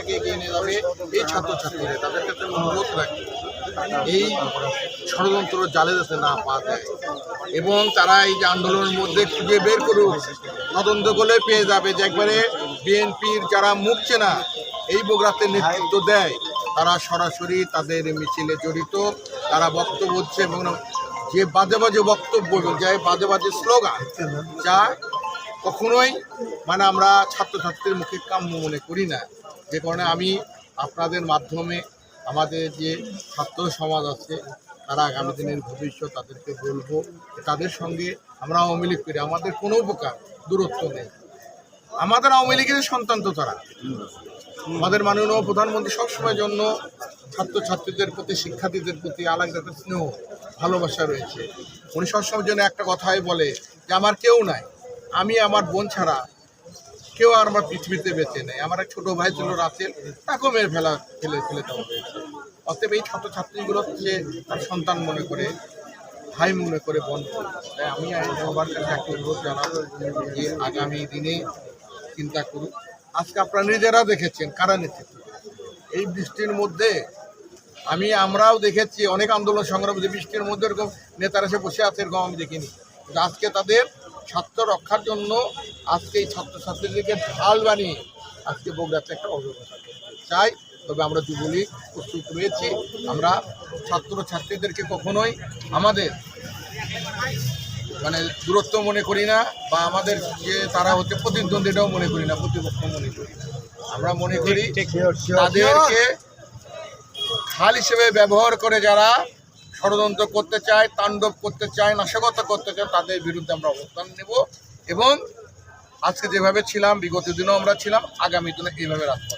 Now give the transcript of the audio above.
দেশটাকে এগিয়ে নিয়ে যাবে এই ছাত্রছাত্রীরা, তাদের কাছে অনুরোধ রাখি, এই ষড়যন্ত্র জালে যাতে না পা দেয়। এবং তারা এই যে আন্দোলনের মধ্যে খুঁজে বের করুক, তদন্ত করলে পেয়ে যাবে যে একবারে বিএনপির যারা মুখ চেনা, এই বগুড়াতে নেতৃত্ব দেয়, তারা সরাসরি তাদের মিছিলে জড়িত, তারা বক্তব্য হচ্ছে এবং যে বাজে বাজে বক্তব্য যে বাজে বাজে স্লোগান, যা কখনোই মানে আমরা ছাত্রছাত্রীর মুখে কাম্য মনে করি না। যে কারণে আমি আপনাদের মাধ্যমে আমাদের যে ছাত্র সমাজ আছে, তারা আগামী দিনের ভবিষ্যৎ তাদেরকে বলব তাদের সঙ্গে আমরা আওয়ামী লীগ করি। আমাদের কোনো প্রকার দূরত্ব নেই। আমাদের আওয়ামী লীগের সন্তান তো তারা। আমাদের মাননীয় প্রধানমন্ত্রী সবসময় জন্য ছাত্রছাত্রীদের প্রতি, শিক্ষার্থীদের প্রতি আলাদা একটা স্নেহ, ভালোবাসা রয়েছে। উনি সবসময় জন্য একটা কথাই বলে যে, আমার কেউ নাই। আমি আমার বোন ছাড়া কেউ আর আমার পৃথিবীতে বেঁচে নেই। আমার এক ছোটো ভাই ছিল রাতের তাকেও মেরে ফেলা, ফেলে ফেলে দেওয়া হয়েছে। অতএব এই ছাত্রছাত্রীগুলো হচ্ছে তার সন্তান মনে করে, ভাই মনে করে, বোন তাই আমি সবার কাছে একটা অনুরোধ জানাব যে আগামী দিনে চিন্তা করুন। আজকে আপনারা নিজেরা দেখেছেন কারা নেতৃত্ব। এই বৃষ্টির মধ্যে আমি, আমরাও দেখেছি, অনেক আন্দোলন সংগ্রাম যে বৃষ্টির মধ্যে এরকম নেতারা এসে বসে আছে, এরকম আমি দেখিনি। আজকে তাদের স্বার্থ রক্ষার জন্য আজকে এই ছাত্রছাত্রীদেরকে ঢাল বানিয়ে আজকে বগুড়াতে একটা করতে চাই। তবে আমরা যুবলীগ প্রস্তুত রয়েছি। আমরা ছাত্রছাত্রীদেরকে কখনোই আমাদের মানে দূরত্ব মনে করি না বা আমাদের যে তারা হচ্ছে প্রতিদ্বন্দ্বীটাও মনে করি না প্রতিপক্ষ মনে করি না। আমরা মনে করি তাদেরকে খাল হিসেবে ব্যবহার করে যারা ষড়যন্ত্র করতে চায়, তাণ্ডব করতে চায়, নাশকতা করতে চায়, তাদের বিরুদ্ধে আমরা অবস্থান নেব এবং আজকে যেভাবে ছিলাম, বিগত দিনও আমরা ছিলাম, আগামী দিনে এইভাবে রাখব